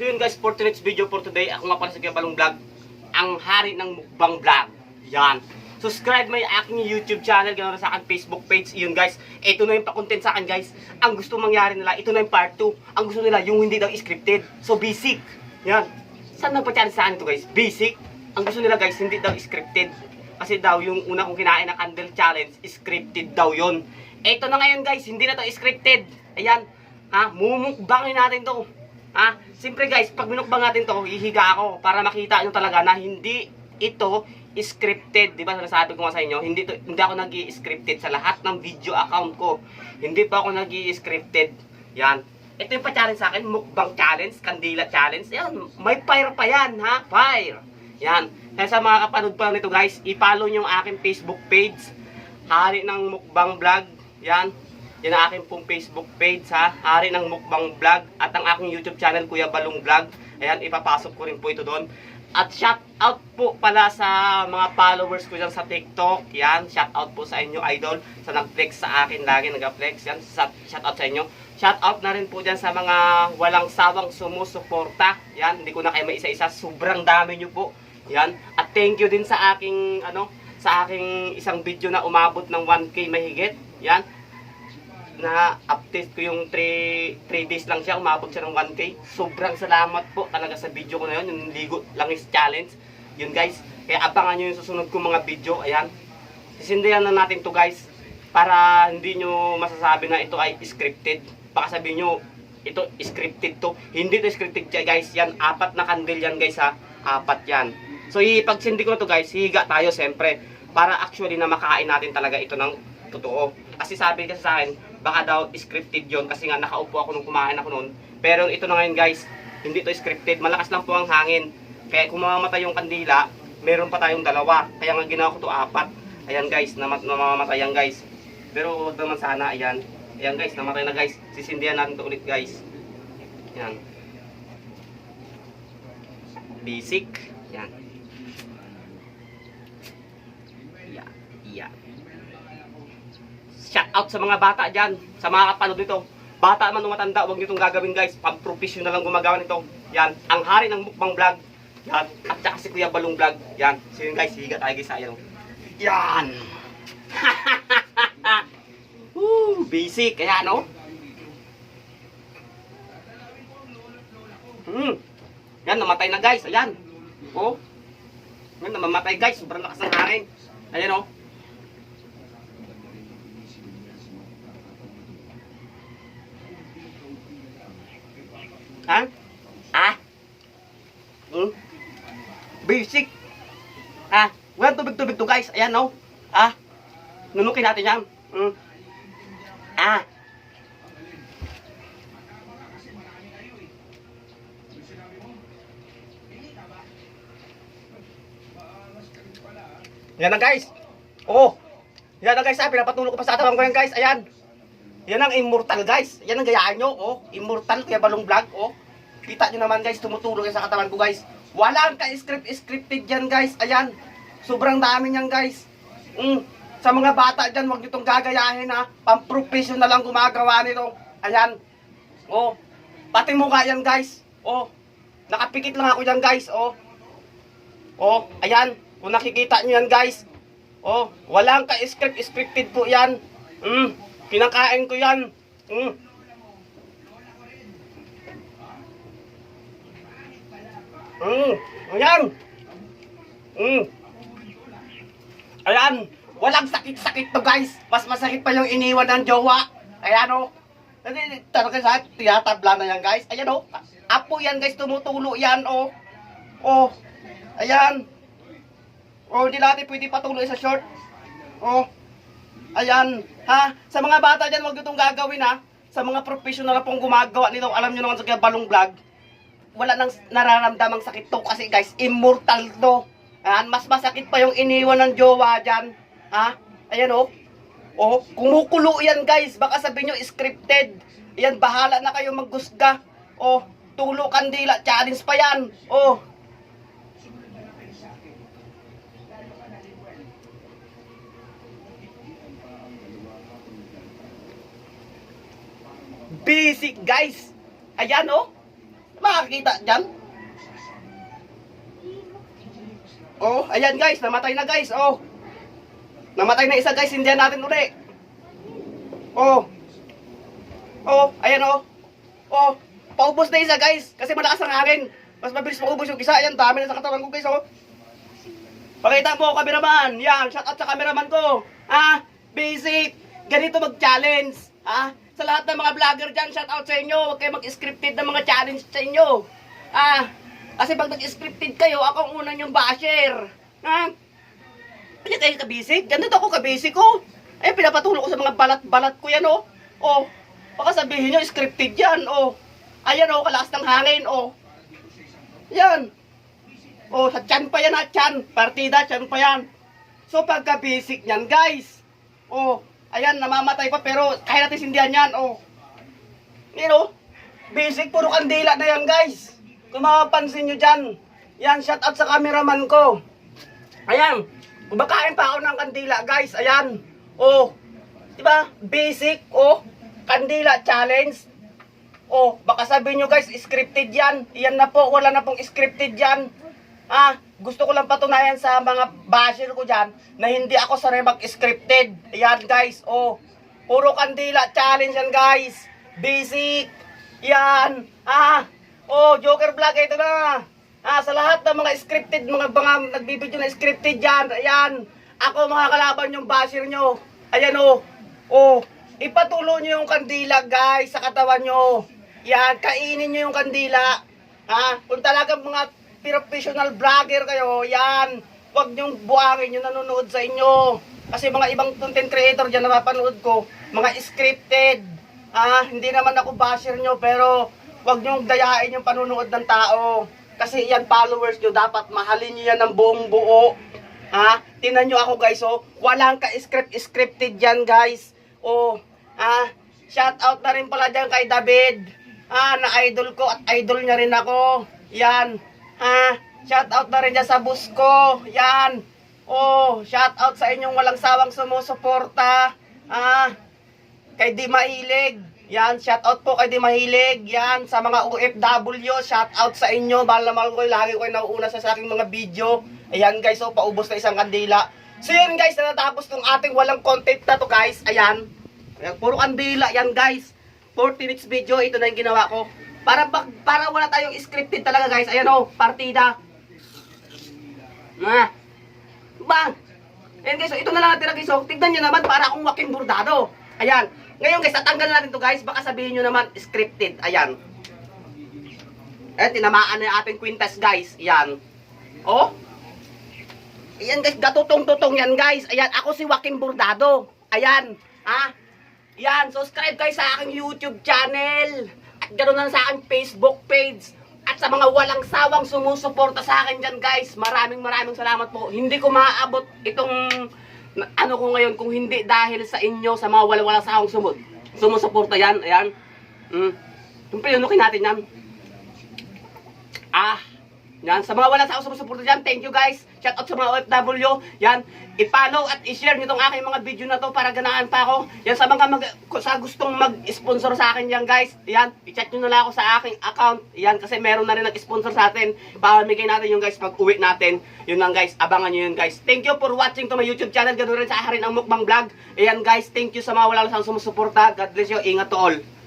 So yun guys, for tonight's video for today, ako nga pala sa Balong Vlog, ang hari ng mukbang vlog. Yan. Subscribe my aking YouTube channel, ganoon sa aking Facebook page. Yun guys, ito na yung pa-content sa akin guys. Ang gusto mangyari nila, ito na yung part 2. Ang gusto nila, yung hindi daw scripted. So basic. Yan. Saan nagpa-challenge sa akin ito guys? Basic. Ang gusto nila guys, hindi daw scripted. Kasi daw, yung una kong kinain na candle challenge, scripted daw yon. Ito na ngayon guys, hindi na to scripted. Ayan. Ha, mumukbangin natin to. Ha? Siyempre guys, pag minukbang natin to, hihiga ako para makita nyo talaga na hindi ito scripted. Di ba sinasabi ko nga sa inyo, hindi, to, hindi ako nag scripted sa lahat ng video account ko. Hindi pa ako nag scripted Yan. Ito yung pa-challenge sa akin, mukbang challenge, kandila challenge. Yan, may fire pa yan, ha? Fire. Yan. Kaya sa mga kapanood pa nito guys, i-follow nyo yung aking Facebook page. Hari ng Mukbang Vlog. Yan. Yan ang aking pong Facebook page ha. Hari ng Mukbang Vlog. At ang aking YouTube channel, Kuya Balong Vlog. Ayan, ipapasok ko rin po ito doon. At shout out po pala sa mga followers ko dyan sa TikTok. Yan, shout out po sa inyo idol. Sa nag-flex sa akin lagi, nag-flex. Yan, shout out sa inyo. Shout out na rin po dyan sa mga walang sawang sumusuporta. Yan, hindi ko na kayo maisa-isa. Sobrang dami nyo po. Yan. At thank you din sa aking, ano, sa aking isang video na umabot ng 1K mahigit. Yan. Na update ko yung 3, 3 days lang siya, umabot siya ng 1K. Sobrang salamat po talaga sa video ko na yun, yung ligo langis challenge. Yun guys. Kaya abangan nyo yung susunod kong mga video. Ayan. Sisindihan na natin to guys. Para hindi nyo masasabi na ito ay scripted. Baka sabihin nyo, ito scripted to. Hindi to scripted siya, guys. Yan, apat na candle yan guys ha. Apat yan. So ipagsindi ko to guys, higa tayo siyempre. Para actually na makain natin talaga ito ng totoo. Kasi sabi kasi sa akin, baka daw scripted yon kasi nga nakaupo ako nung kumain ako noon. Pero ito na ngayon guys, hindi to scripted. Malakas lang po ang hangin. Kaya kung mamamatay yung kandila, meron pa tayong dalawa. Kaya nga ginawa ko to apat. Ayan guys, namat namamatay yan guys. Pero wag naman sana, ayan. Ayan guys, namatay na guys. Sisindihan natin to ulit guys. Ayan. Basic. Ayan. Iya, iya. Out sa mga bata dyan, sa mga kapanood nito. Bata man o matanda, huwag nyo itong gagawin guys. Pag professional lang gumagawa nito. Yan, ang hari ng mukbang vlog. Yan, at saka si Kuya Balong vlog. Yan, so yun guys, higa tayo guys sa ayan. Yan! Woo, basic, kaya ano? Hmm. Yan, namatay na guys, ayan. Oh. Yan, namamatay guys, sobrang lakas ng hangin. Ayan oh. Ha? Ah? Hmm? Basic. Ah, walang tubig-tubig to guys. Ayan oh. Ah. Nunukin natin yan. Hmm. Ah. Yan na guys. Oh. Yan na guys, ah, pinapatulog ko pa sa atawan ko yan guys. Ayan. Yan ang immortal guys. Yan ang gayaan nyo. Oh, immortal kaya balong vlog. Oh. Kita nyo naman guys, tumutulog yan sa katawan ko guys. Walang ka-script scripted yan guys. Ayan. Sobrang dami niyan guys. Mm. Sa mga bata dyan, huwag nyo itong gagayahin ha. Pang-professional lang gumagawa nito. Ayan. Oh. Pati mukha yan guys. Oh. Nakapikit lang ako yan guys. Oh. Oh. Ayan. Kung nakikita nyo yan guys. Oh. Walang ka-script scripted po yan. Mm. Kinakain ko yan. Mm. Mm. Ayan. Mm. Ayan. Walang sakit-sakit to guys. Mas masakit pa yung iniwan ng jowa. Ayan o. Hindi, talaga sa tinatabla na yan guys. Ayan o. Apo yan guys, tumutulo yan o. Oh. Ayan. Oh, hindi natin pwede patuloy sa short. Oh. Ayan. Ha? Sa mga bata dyan, huwag itong gagawin ha. Sa mga professional na pong gumagawa nito, alam nyo naman sa balong vlog, wala nang nararamdamang sakit to kasi guys, immortal to. Ayan, mas masakit pa yung iniwan ng jowa dyan. Ha? Ayan oh. Oh, kumukulo yan guys. Baka sabihin nyo scripted. Yan, bahala na kayo maggusga. Oh, tulo kandila, challenge pa yan. Oh. Basic guys. Ayan oh. Makakita dyan. Oh, ayan guys, namatay na guys. Oh. Namatay na isa guys, hindi natin uli. Oh. Oh, ayan oh. Oh, paubos na isa guys, kasi malakas ang hangin. Mas mabilis maubos yung isa. Ayan, dami na sa katawan ko guys oh. Pakita mo, cameraman. Yan, shout out sa cameraman ko. Ah, basic. Ganito mag-challenge. Ah, sa lahat ng mga vlogger dyan, shout out sa inyo. Huwag kayo mag-scripted ng mga challenge sa inyo. Ah, kasi pag nag-scripted kayo, ako ang unang yung basher. Ha? Hindi kayo ka-basic? Ganito ako ka-basic ko. Eh, pinapatulong ko sa mga balat-balat ko yan, oh. Oh, baka sabihin nyo, scripted yan, oh. Ayan, oh, kalakas ng hangin, oh. Yan. Oh, sa chan pa yan, ha, chan. Partida, chan pa yan. So, pagka-basic yan, guys. Oh, ayan, namamatay pa, pero kaya natin sindihan yan, oh. You know, basic, puro kandila na yan, guys. Kung mapapansin nyo dyan, yan, shout out sa cameraman ko. Ayan, kumakain pa ako ng kandila, guys. Ayan, oh, di ba? Basic, oh, kandila challenge. Oh, baka sabihin nyo guys, scripted yan. Yan na po, wala na pong scripted yan. Ah, gusto ko lang patunayan sa mga basher ko dyan na hindi ako sanay mag-scripted. Yan guys, oh. Puro kandila challenge yan guys. Basic. Yan. Ah, oh, Joker Vlog, ito na. Ah, sa lahat ng mga scripted, mga mga nagbibideo na scripted dyan, ayan. Ako mga kalaban yung basher nyo. Ayan oh. Oh, ipatulo nyo yung kandila guys sa katawan nyo. Yan, kainin nyo yung kandila. Ha? Kung talagang mga professional vlogger kayo, yan. Huwag nyong buhangin yung nanonood sa inyo. Kasi mga ibang content creator dyan na mapanood ko, mga scripted. Ah, hindi naman ako basher nyo, pero huwag nyong dayain yung panunood ng tao. Kasi yan followers nyo, dapat mahalin nyo yan ng buong buo. Ha? Tinan nyo ako guys, oh. Walang ka-script scripted yan guys. Oh, ah, shout out na rin pala dyan kay David. Ah, na idol ko at idol niya rin ako. Yan. Ah, shout out na rin dyan sa bus ko. Yan. Oh, shout out sa inyong walang sawang sumusuporta. Ah, kay Di Mahilig. Yan, shout out po kay Di Mahilig. Yan, sa mga OFW, shout out sa inyo. Mahal na mahal ko, lagi ko nauuna sa, sa aking mga video. Ayan guys, oh, paubos na isang kandila. So yun guys, natapos tong ating walang content na to guys. Ayan. Ayan, puro kandila yan guys. 40 minutes video, ito na yung ginawa ko. Para, bak- para wala tayong scripted talaga guys. Ayan oh, partida. Ah. Bang! Ayan guys, so ito na lang natira guys. So, tignan nyo naman para akong waking burdado. Ayan. Ngayon guys, tatanggal natin to guys. Baka sabihin nyo naman, scripted. Ayan. Eh, tinamaan na yung ating quintas guys. Ayan. Oh. Ayan guys, gatutong-tutong yan guys. Ayan, ako si Joaquin Burdado. Ayan. Ha? Yan, subscribe kayo sa aking YouTube channel. At ganoon na sa aking Facebook page. At sa mga walang sawang sumusuporta sa akin dyan guys, maraming maraming salamat po. Hindi ko maaabot itong ano ko ngayon kung hindi dahil sa inyo, sa mga walang walang sawang sumud. Sumusuporta yan, ayan. Mm. Yung pinunukin natin yan. Ah, yan. Sa mga wala sa ako sumusuporta dyan, thank you guys. Shout out sa mga OFW. Yan. I-follow at i-share nyo tong aking mga video na to para ganaan pa ako. Yan sa mga mag, sa gustong mag-sponsor sa akin yan guys. Yan. I-chat nyo na lang ako sa aking account. Yan. Kasi meron na rin nag-sponsor sa atin. Pamamigay natin yung guys pag uwi natin. Yun lang guys. Abangan nyo yun guys. Thank you for watching to my YouTube channel. Ganoon rin sa akin ang mukbang vlog. Ayan guys. Thank you sa mga wala lang sumusuporta. God bless you. Ingat to all.